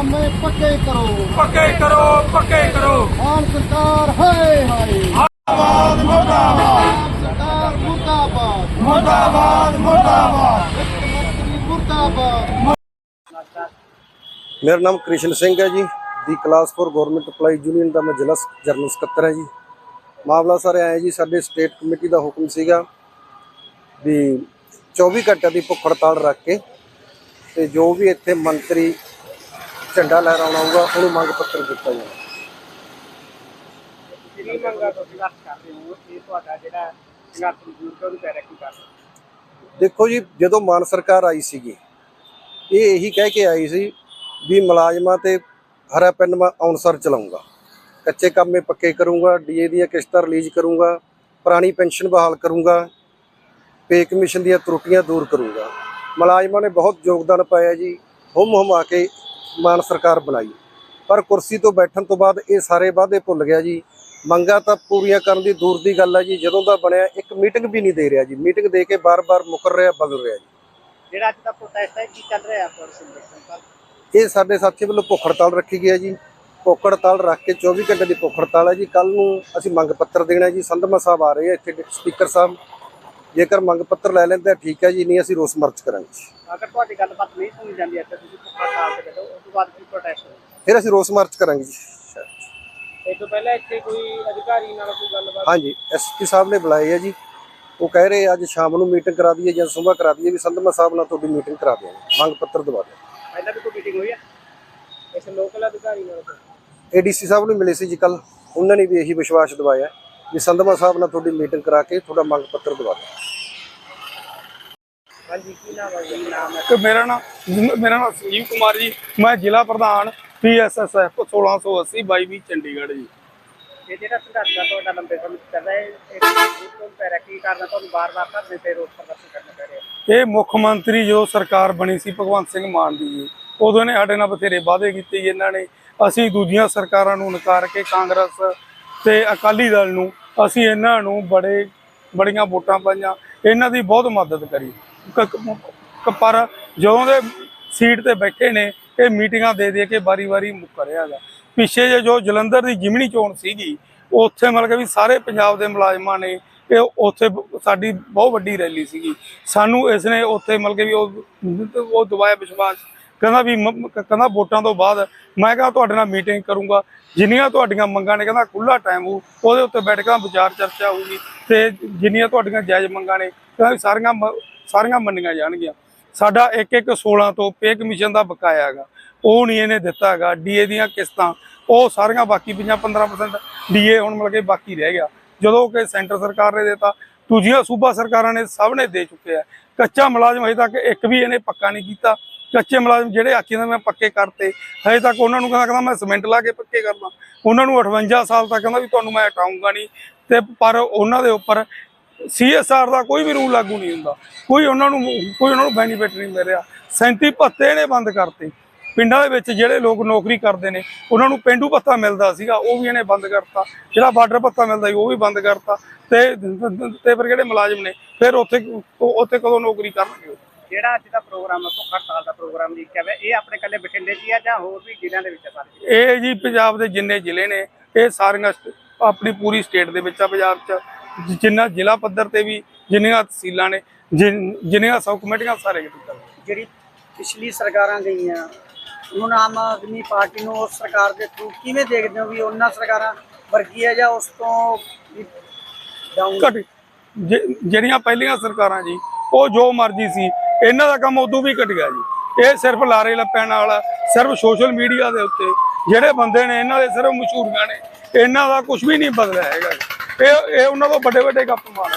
ਕਾਮੇ ਪੱਕੇ ਕਰੋ। ਪੱਕੇ ਕਰੋ ਪੱਕੇ ਕਰੋ। ਆਮ ਸਰਕਾਰ ਹਾਏ ਹਾਏ। ਮੁਰਦਾਬਾਦ ਮੁਰਦਾਬਾਦ। ਸਰਕਾਰ ਮੁਰਦਾਬਾਦ। ਮੁਰਦਾਬਾਦ ਮੁਰਦਾਬਾਦ। ਮੁਰਦਾਬਾਦ। ਮੇਰਾ ਨਾਮ ਕ੍ਰਿਸ਼ਨ ਸਿੰਘ ਹੈ ਜੀ। ਦੀ ਕਲਾਸ 4 ਗਵਰਨਮੈਂਟ ਅਪਲਾਈ ਯੂਨੀਅਨ ਦਾ ਮੈਂ ਜ਼ਿਲ੍ਹਾ ਜਨਰਲ ਸਕੱਤਰ ਹਾਂ ਜੀ। ਮਾਮਲਾ ਸਰ ਆਇਆ ਜੀ ਸਾਡੇ ਸਟੇਟ ਕਮੇਟੀ ਦਾ ਹੁਕਮ ਸੀਗਾ ਵੀ 24 ਘੰਟਿਆਂ ਦੀ ਭੁੱਖ ਹੜਤਾਲ ਰੱਖ ਕੇ ਤੇ ਜੋ ਵੀ ਇੱਥੇ ਮੰਤਰੀ ਝੰਡਾ ਲਹਿਰਾਉਣਾ ਆਊਗਾ ਉਹਨੂੰ ਮੰਗ ਪੱਤਰ ਦਿੱਤਾ ਜਾਵੇ ਜਿਹੜੀ ਮੰਗਾ ਤੋਂ ਸੰਘਰਸ਼ ਕਰਦੇ ਹੋ ਇਹ ਤੁਹਾਡਾ ਜਿਹੜਾ ਸੰਘਰਸ਼ ਮਜ਼ਦੂਰ ਤੋਂ ਪੈਰਾ ਕੀ ਕਰ ਦੇਖੋ ਜੀ ਜਦੋਂ ਮਾਨ ਸਰਕਾਰ ਆਈ ਸੀਗੀ ਇਹ ਇਹੀ ਕਹਿ ਕੇ ਆਈ ਸੀ ਵੀ ਮੁਲਾਜ਼ਮਾਂ ਤੇ ਹਰਾ ਪੈਨ ਮੈਂ ਅਨਸਰ ਚਲਾਉਂਗਾ ਕੱਚੇ ਕੰਮ ਪੱਕੇ ਕਰੂੰਗਾ ਡੀਏ ਦੀਆਂ ਕਿਸ਼ਤਾਂ ਰਿਲੀਜ਼ ਕਰੂੰਗਾ ਪੁਰਾਣੀ ਪੈਨਸ਼ਨ ਬਹਾਲ ਕਰੂੰਗਾ ਪੇ ਕਮਿਸ਼ਨ ਦੀਆਂ ਤਰੁੱਟੀਆਂ ਦੂਰ ਕਰੂੰਗਾ। ਮੁਲਾਜ਼ਮਾਂ ਨੇ ਬਹੁਤ ਯੋਗਦਾਨ ਪਾਇਆ ਜੀ ਹੁਮ ਹੁਮਾ ਕੇ ਮਾਨ ਸਰਕਾਰ ਬਣਾਈ। ਪਰ ਕੁਰਸੀ ਤੋਂ ਬੈਠਣ ਤੋਂ ਬਾਅਦ ਇਹ ਸਾਰੇ ਵਾਅਦੇ ਭੁੱਲ ਗਿਆ ਜੀ। ਮੰਗਾਂ ਤਾਂ ਪੂਰੀਆਂ ਕਰਨ ਦੀ ਦੂਰ ਦੀ ਗੱਲ ਹੈ ਜੀ। ਜਦੋਂ ਦਾ ਬਣਿਆ ਇੱਕ ਮੀਟਿੰਗ ਵੀ ਨਹੀਂ ਦੇ ਰਿਹਾ ਜੀ। ਮੀਟਿੰਗ ਦੇ ਕੇ ਬਾਰ-ਬਾਰ ਮੁਕਰ ਰਿਹਾ ਬਦਲ ਰਿਹਾ ਜੀ। ਜਿਹੜਾ ਅੱਜ ਦਾ ਪ੍ਰੋਟੈਸਟ ਹੈ ਕੀ ਚੱਲ ਰਿਹਾ ਸੰਗਠਨ ਇਹ ਸਾਡੇ ਸਾਥੀ ਵੱਲੋਂ ਭੁੱਖ ਹੜਤਾਲ ਰੱਖੀ ਗਈ ਹੈ ਜੀ। ਭੁੱਖ ਹੜਤਾਲ ਰੱਖ ਕੇ 24 ਘੰਟੇ ਦੀ ਭੁੱਖ ਹੜਤਾਲ ਹੈ ਜੀ। ਕੱਲ ਨੂੰ ਅਸੀਂ ਮੰਗ ਪੱਤਰ ਦੇਣਾ ਜੀ। ਸੰਧਮਾ ਸਾਹਿਬ ਆ ਰਹੇ ਆ ਇੱਥੇ ਸਪੀਕਰ ਸਾਹਿਬ। ਜੇਕਰ ਮੰਗ ਪੱਤਰ ਲੈ ਲੈਂਦੇ ਆ ਠੀਕ ਹੈ ਜੀ ਨਹੀਂ ਅਸੀਂ ਰੋਸ ਮਾਰਚ ਕਰਾਂਗੇ। ਅਗਰ ਤੁਹਾਡੀ ਗੱਲਬਾਤ ਨਹੀਂ ਸੁਣੀ ਜਾਂਦੀ ਹੈ ਤਾਂ ਤੁਸੀਂ ਭੁੱਖਾ ਹੜਤਾਲ ਤੇ ਉਸ ਤੋਂ ਬਾਅਦ ਕੀ ਪ੍ਰੋਟੈਸਟ ਫਿਰ ਅਸੀਂ ਰੋਸ ਮਾਰਚ ਕਰਾਂਗੇ ਜੀ। ਇਹ ਤੋਂ ਪਹਿਲਾਂ ਇੱਥੇ ਕੋਈ ਅਧਿਕਾਰੀ ਨਾਲ ਕੋਈ ਗੱਲਬਾਤ? ਹਾਂਜੀ ਐਸਪੀ ਸਾਹਿਬ ਨੇ ਬੁਲਾਏ ਆ ਜੀ। ਉਹ ਕਹਿ ਰਹੇ ਆ ਅੱਜ ਸ਼ਾਮ ਨੂੰ ਮੀਟਿੰਗ ਕਰਾ ਦਈਏ ਜਾਂ ਸਵੇਰ ਕਰਾ ਦਈਏ ਵੀ ਸੰਧਮਾ ਸਾਹਿਬ ਨਾਲ ਤੁਹਾਡੀ ਮੀਟਿੰਗ ਕਰਾ ਦਿਆਂਗੇ। ਮੰਗ ਪੱਤਰ ਦਵਾ ਦਿਆਂਗੇ ਪਹਿਲਾਂ ਵੀ ਕੋਈ ਮੀਟਿੰਗ ਹੋਈ ਹੈ ਇਸ ਲੋਕਲ ਅਧਿਕਾਰੀ ਨਾਲ? ਏਡੀਸੀ ਸਾਹਿਬ ਨੂੰ ਮਿਲੇ ਸੀ ਜੀ ਕੱਲ ਉਹਨਾਂ ਨੇ ਵੀ ਇਹੀ ਵਿਸ਼ਵਾਸ ਦਿਵਾਇਆ। ਵੀ ਸੰਧਮਾ ਸਾਹਿਬ ਨਾਲ ਤੁਹਾਡੀ ਮੀਟਿੰਗ ਕਰਾ ਕੇ ਤੁਹਾਡਾ ਮੰਗ ਪੱਤਰ ਦਵਾ ਦਿਆਂਗੇ ਹਾਂਜੀ ਕੀ ਨਾਮ ਹੈ ਜੀ? ਨਾਮ ਹੈ? ਤੇ ਮੇਰਾ ਨਾਮ ਮੇਰਾ ਨਾਮ ਸੰਜੀਵ ਕੁਮਾਰ ਜੀ। ਮੈਂ ਜ਼ਿਲ੍ਹਾ ਪ੍ਰਧਾਨ ਪੀਐਸਐਸਐਫ 1680 22 ਚੰਡੀਗੜ੍ਹ ਜੀ। ਇਹ ਜਿਹੜਾ ਸੰਘਰਸ਼ ਦਾ ਤੁਹਾਡਾ ਲੰਬੇ ਸਮੇਂ ਤੋਂ ਚੱਲ ਰਿਹਾ ਹੈ ਇਹ ਮਜ਼ਦੂਰ ਤੋਂ ਪੈਰਾ ਕੀ ਕਰਨਾ ਤੁਹਾਨੂੰ ਬਾਰ-ਬਾਰ ਧਰਨੇ ਤੇ ਰੋਸ ਪ੍ਰਦਰਸ਼ਨ ਕਰਨਾ ਪੈ ਰਿਹਾ ਇਹ ਮੁੱਖ ਮੰਤਰੀ ਜੋ ਸਰਕਾਰ ਬਣੀ ਸੀ ਭਗਵੰਤ ਸਿੰਘ ਮਾਨ ਦੀ ਜੀ ਉਦੋਂ ਨੇ ਸਾਡੇ ਨਾਲ ਬਥੇਰੇ ਵਾਅਦੇ ਕੀਤੇ ਜੀ ਇਹਨਾਂ ਨੇ। ਅਸੀਂ ਦੂਜੀਆਂ ਸਰਕਾਰਾਂ ਨੂੰ ਨਕਾਰ ਕੇ ਕਾਂਗਰਸ ਤੇ ਅਕਾਲੀ ਦਲ ਨੂੰ ਅਸੀਂ ਇਹਨਾਂ ਨੂੰ ਬੜੇ, ਬੜੀਆਂ ਵੋਟਾਂ ਪਾਈਆਂ। ਇਹਨਾਂ ਦੀ ਬਹੁਤ ਮਦਦ ਕਰੀ। ਕ- ਪਰ ਜਦੋਂ ਦੇ ਸੀਟ ਤੇ ਬੈਠੇ ਨੇ, ਇਹ ਮੀਟਿੰਗਾਂ ਦੇ ਦੇ ਕੇ ਵਾਰੀ-ਵਾਰੀ ਮੁੱਕਰ ਰਿਹਾ ਗਾ। ਪਿੱਛੇ ਜਿਹੇ ਜੋ ਜਲੰਧਰ ਦੀ ਜਿਮਣੀ ਚੋਣ ਸੀਗੀ, ਉੱਥੇ ਮਤਲਬ ਕਿ ਵੀ ਸਾਰੇ ਪੰਜਾਬ ਦੇ ਮੁਲਾਜ਼ਮਾਂ ਨੇ, ਇਹ ਉੱਥੇ ਸਾਡੀ ਬਹੁਤ ਵੱਡੀ ਰੈਲੀ ਸੀਗੀ। ਸਾਨੂੰ ਇਸ ਨੇ ਉੱਥੇ ਮਤਲਬ ਕਿ ਵੀ ਉਹ ਉਹ ਦਵਾਇਆ ਵਿਸ਼ਵਾਸ। ਕਹਿੰਦਾ ਵੀ ਮ- ਕਹਿੰਦਾ ਵੋਟਾਂ ਤੋਂ ਬਾਅਦ ਮੈਂ ਕਹਿੰਦਾ ਤੁਹਾਡੇ ਨਾਲ ਮੀਟਿੰਗ ਕਰੂੰਗਾ। ਜਿੰਨੀਆਂ ਤੁਹਾਡੀਆਂ ਮੰਗਾਂ ਨੇ, ਕਹਿੰਦਾ ਖੁੱਲਾ ਟਾਈਮ ਹੋਊ, ਉਹਦੇ ਉੱਤੇ ਬੈਠ ਕੇ ਵਿਚਾਰ ਚਰਚਾ ਹੋਊਗੀ। ਤੇ ਜਿੰਨੀਆਂ ਤੁਹਾਡੀਆਂ ਜਾਇਜ਼ ਮੰਗਾਂ ਨੇ, ਕਹਿੰਦਾ ਵੀ ਸਾਰੀਆਂ ਮ- ਸਾਰੀਆਂ ਮੰਨੀਆਂ ਜਾਣਗੀਆਂ। ਸਾਡਾ 1 1 16 ਤੋਂ ਪੇ ਕਮਿਸ਼ਨ ਦਾ ਬਕਾਇਆ ਹੈਗਾ। ਉਹ ਨਹੀਂ ਇਹਨੇ ਦਿੱਤਾ ਹੈਗਾ। ਡੀਏ ਦੀਆਂ ਕਿਸ਼ਤਾਂ, ਉਹ ਸਾਰੀਆਂ ਬਾਕੀ ਪਈਆਂ 15% ਡੀਏ ਹੁਣ ਮਿਲ ਕੇ ਬਾਕੀ ਰਹਿ ਗਿਆ। ਜਦੋਂ ਕਿ ਸੈਂਟਰ ਸਰਕਾਰ ਨੇ ਦਿੱਤਾ, ਦੂਜੀਆਂ ਸੂਬਾ ਸਰਕਾਰਾਂ ਨੇ ਸਭ ਨੇ ਦੇ ਚੁੱਕੇ ਆ ਕੱਚਾ ਮੁਲਾਜ਼ਮ ਹਜੇ ਤੱਕ ਇੱਕ ਵੀ ਇਹਨੇ ਪੱਕਾ ਨਹੀਂ ਕੀਤਾ। ਕੱਚੇ ਮੁਲਾਜ਼ਮ ਜਿਹੜੇ ਆਖੀ ਜਾਂਦੇ ਮੈਂ ਪੱਕੇ ਕਰਤੇ। ਹਜੇ ਤੱਕ ਉਹਨਾਂ ਨੂੰ ਕਹਿੰਦਾ ਕਹਿੰਦਾ ਮੈਂ ਸੀਮੈਂਟ ਲਾ ਕੇ ਪੱਕੇ ਕਰਦਾ। ਉਹਨਾਂ ਨੂੰ 58 ਸਾਲ ਤੱਕ ਕਹਿੰਦਾ ਵੀ ਤੁਹਾਨੂੰ ਮੈਂ ਹਟਾਉਂਗਾ ਨਹੀਂ। ਤੇ ਪਰ ਉਹਨਾਂ ਦੇ ਉੱਪਰ ਸੀਐਸਆਰ ਦਾ ਕੋਈ ਵੀ ਰੂਲ ਲਾਗੂ ਨਹੀਂ ਹੁੰਦਾ। ਕੋਈ ਉਹਨਾਂ ਨੂੰ ਕੋਈ ਉਹਨਾਂ ਨੂੰ ਬੈਨੀਫਿਟ ਨਹੀਂ ਮਿਲ ਰਿਹਾ। 37 ਭੱਤੇ ਨੇ ਬੰਦ ਕਰਤੇ। ਪਿੰਡਾਂ ਦੇ ਵਿੱਚ ਜਿਹੜੇ ਲੋਕ ਨੌਕਰੀ ਕਰਦੇ ਨੇ, ਉਹਨਾਂ ਨੂੰ ਪਿੰਡੂ ਭੱਤਾ ਮਿਲਦਾ ਸੀਗਾ, ਉਹ ਵੀ ਇਹਨੇ ਬੰਦ ਕਰਤਾ। ਜਿਹੜਾ ਬਾਰਡਰ ਭੱਤਾ ਮਿਲਦਾ ਸੀ, ਉਹ ਵੀ ਬੰਦ ਕਰਤਾ। ਤੇ ਤੇ ਫਿਰ ਜਿਹੜੇ ਮੁਲਾਜ਼ਮ ਨੇ? ਫਿਰ ਉੱਥੇ ਉੱਥੇ ਕਦੋਂ ਨੌਕਰੀ ਕਰਨਗੇ ਜਿਹੜਾ ਅੱਜ ਦਾ ਪ੍ਰੋਗਰਾਮ ਹੈ ਭੁੱਖ ਹੜਤਾਲ ਦਾ ਪ੍ਰੋਗਰਾਮ ਲਿਖਿਆ ਹੋਇਆ ਇਹ ਆਪਣੇ ਕੱਲੇ ਬਠਿੰਡੇ 'ਚ ਹੀ ਆ ਜਾਂ ਹੋਰ ਵੀ ਜ਼ਿਲ੍ਹਿਆਂ ਦੇ ਵਿੱਚ ਆ ਸਾਰੇ? ਇਹ ਜੀ ਪੰਜਾਬ ਦੇ ਜਿੰਨੇ ਜ਼ਿਲ੍ਹੇ ਨੇ ਇਹ ਸਾਰੀਆਂ ਸਟ- ਆਪਣੀ ਪੂਰੀ ਸਟੇਟ ਦੇ ਵਿੱਚ ਆ ਪੰਜਾਬ 'ਚ। ਜਿੰਨਾ ਜ਼ਿਲ੍ਹਾ ਪੱਧਰ ਤੇ ਵੀ ਜਿੰਨੀਆਂ ਤਹਿਸੀਲਾਂ ਨੇ ਜਿਨ- ਜਿੰਨੀਆਂ ਸਬ ਕਮੇਟੀਆਂ ਸਾਰੇ ਕਿਤੇ। ਜਿਹੜੀ ਪਿਛਲੀ ਸਰਕਾਰਾਂ ਗਈਆਂ ਹੁਣ ਆਮ ਆਦਮੀ ਪਾਰਟੀ ਨੂੰ ਉਸ ਸਰਕਾਰ ਦੇ ਥਰੂ ਕਿਵੇਂ ਦੇਖਦੇ ਹੋ ਵੀ ਉਹਨਾਂ ਸਰਕਾਰਾਂ ਵਰਗੀ ਹੈ ਜਾਂ ਉਸ ਤੋਂ ਡਾਊਨ ਘਟ ਜਿ- ਜਿਹੜੀਆਂ ਪਹਿਲੀਆਂ ਸਰਕਾਰਾਂ ਜੀ ਉਹ ਜੋ ਮਰਜ਼ੀ ਸੀ ਇਹਨਾਂ ਦਾ ਕੰਮ ਉਦੋਂ ਵੀ ਘਟ ਗਿਆ ਜੀ। ਇਹ ਸਿਰਫ ਲਾਰੇ ਲੱਪਣ ਨਾਲ ਸਿਰਫ ਸੋਸ਼ਲ ਮੀਡੀਆ ਦੇ ਉੱਤੇ। ਜਿਹੜੇ ਬੰਦੇ ਨੇ, ਇਹਨਾਂ ਦੇ ਸਿਰਫ ਮਸ਼ਹੂਰੀਆਂ ਨੇ। ਇਹਨਾਂ ਦਾ ਕੁਝ ਵੀ ਨਹੀਂ ਬਦਲਿਆ ਹੈਗਾ। ਇਹ ਇਹ ਉਹਨਾਂ ਤੋਂ ਵੱਡੇ ਵੱਡੇ ਗੱਪ ਮਾਰ